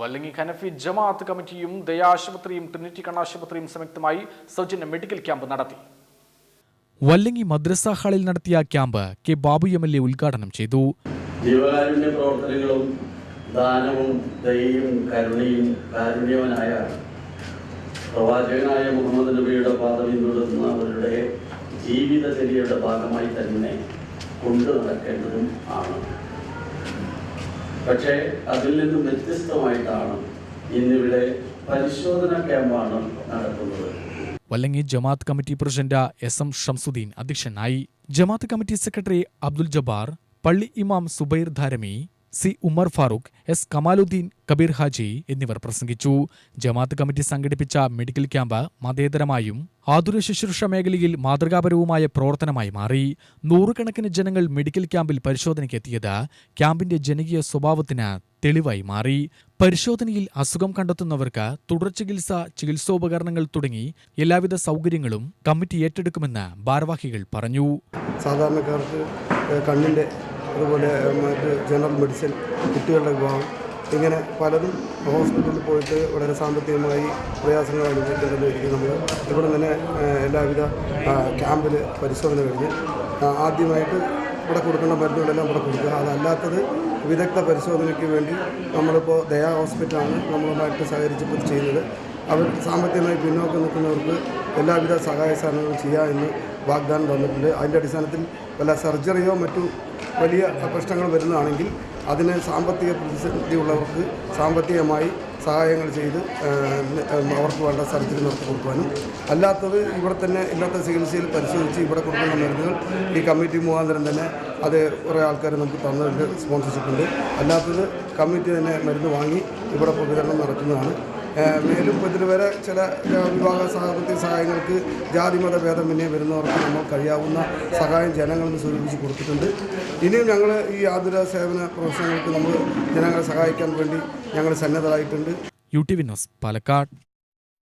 വല്ലങ്ങി ഹനഫി ജമാഅത്ത് കമ്മിറ്റിയും ദയാശുപത്രിയും ട്രിനിറ്റി കണ്ണാശുപത്രിയും സംയുക്തമായി സൗജന്യ മെഡിക്കൽ ക്യാമ്പ് നടത്തി. വല്ലങ്ങി മദ്രസ ഹാളിൽ നടത്തിയ camp K Babu M L A ഉദ്ഘാടനം ചെയ്തു. ജീവകാരുണ്യ പ്രവർത്തനങ്ങളും ദാനവും ദയയും കരുണയും കാരുണ്യവനായ പ്രവാചകനായ മുഹമ്മദ് നബിയുടെ പാത പിന്തുടരുന്നവരുടെ ജീവിതചര്യയുടെ ഭാഗമായി തന്നെ കൊണ്ടു നടക്കേണ്ടതും ആണ്. പക്ഷേ അതിൽ നിന്നും വ്യത്യസ്തമായിട്ടാണ് ഇന്നിവിടെ പരിശോധന ക്യാമ്പാണ് നടത്തുന്നത് വല്ലങ്ങി ജമാഅത്ത് committee president S M Shamsuddin അധ്യക്ഷനായി. ജമാഅത്ത് കമ്മിറ്റി സെക്രട്ടറി അബ്ദുൽ ജബാർ പള്ളി ഇമാം സുബൈർ ധാരമി സി ഉമർ ഫാറൂഖ് എസ് കമാലുദ്ദീൻ കബീർ ഹാജി എന്നിവർ പ്രസംഗിച്ചു. ജമാഅത്ത് കമ്മിറ്റി സംഘടിപ്പിച്ച മെഡിക്കൽ ക്യാമ്പ് മതേതരമായും ആതുര ശുശ്രൂഷ മേഖലയിൽ മാതൃകാപരവുമായ പ്രവർത്തനമായി മാറി. നൂറുകണക്കിന് ജനങ്ങൾ മെഡിക്കൽ ക്യാമ്പിൽ പരിശോധനയ്ക്ക് എത്തിയത് ക്യാമ്പിന്റെ ജനകീയ സ്വഭാവത്തിന് തെളിവായി മാറി. പരിശോധനയിൽ അസുഖം കണ്ടെത്തുന്നവർക്ക് തുടർ ചികിത്സ ചികിത്സോപകരണങ്ങൾ തുടങ്ങി എല്ലാവിധ സൗകര്യങ്ങളും കമ്മിറ്റി ഏറ്റെടുക്കുമെന്ന് ഭാരവാഹികൾ പറഞ്ഞു. സാധാരണക്കാർക്ക് കണ്ണിന്റെ അതുപോലെ മറ്റ് ജനറൽ മെഡിസിൻ കുട്ടികളുടെ വിഭാഗം ഇങ്ങനെ പലതും ഹോസ്പിറ്റലിൽ പോയിട്ട് വളരെ സാമ്പത്തികമായി പ്രയാസങ്ങൾ അനുഭവിക്കേണ്ടതായിരിക്കും നമ്മൾ ഇവിടെ തന്നെ എല്ലാവിധ ക്യാമ്പിൽ പരിശോധന കഴിഞ്ഞ് ആദ്യമായിട്ട് ഇവിടെ കൊടുക്കേണ്ട മരുന്നുകളെല്ലാം ഇവിടെ കൊടുക്കുക. അതല്ലാത്തത് വിദഗ്ധ പരിശോധനയ്ക്ക് വേണ്ടി നമ്മളിപ്പോൾ ദയാ ഹോസ്പിറ്റലാണ് നമ്മളുമായിട്ട് സഹകരിച്ചിപ്പോൾ ചെയ്യുന്നത്. അവർ സാമ്പത്തികമായി പിന്നോക്കം നിൽക്കുന്നവർക്ക് എല്ലാവിധ സഹായ സഹകരണങ്ങളും ചെയ്യാമെന്ന് വാഗ്ദാനം തന്നിട്ടുണ്ട്. അതിന്റെ അടിസ്ഥാനത്തിൽ വല്ല സർജറിയോ മറ്റു വലിയ പ്രശ്നങ്ങൾ വരുന്നതാണെങ്കിൽ അതിന് സാമ്പത്തിക പ്രതിസന്ധി ഉള്ളവർക്ക് സാമ്പത്തികമായി സഹായങ്ങൾ ചെയ്ത് അവർക്ക് വേണ്ട സർജറി നടത്തി കൊടുക്കുവാനും. അല്ലാത്തത് ഇവിടെ തന്നെ ഇല്ലാത്ത ചികിത്സയിൽ പരിശോധിച്ച് ഇവിടെ കൊടുക്കുന്ന മരുന്നുകൾ ഈ കമ്മിറ്റി മുഖാന്തരം തന്നെ അത് കുറേ ആൾക്കാർ നമുക്ക് തന്നിട്ടുണ്ട് സ്പോൺസർഷിപ്പ് ഉണ്ട് അല്ലാത്തത് കമ്മിറ്റി തന്നെ മരുന്ന് വാങ്ങി ഇവിടെ വിതരണം നടത്തുന്നതാണ്. ഏഹ് മേലും ഇതിൽ വരെ ചില വിവാഹ സാമ്പത്തിക സഹായങ്ങൾക്ക് ജാതിമത ഭേദമന്യേ വരുന്നവർക്ക് നമ്മൾ കഴിയാവുന്ന സഹായം ജനങ്ങളിൽ നിന്ന് സ്വരൂപിച്ച് കൊടുത്തിട്ടുണ്ട്. ഇനിയും ഞങ്ങൾ ഈ ആതുര സേവന പ്രവർത്തനങ്ങൾക്ക് നമ്മൾ ജനങ്ങളെ സഹായിക്കാൻ വേണ്ടി ഞങ്ങൾ സന്നദ്ധരായിട്ടുണ്ട്. U T V news Palakkad.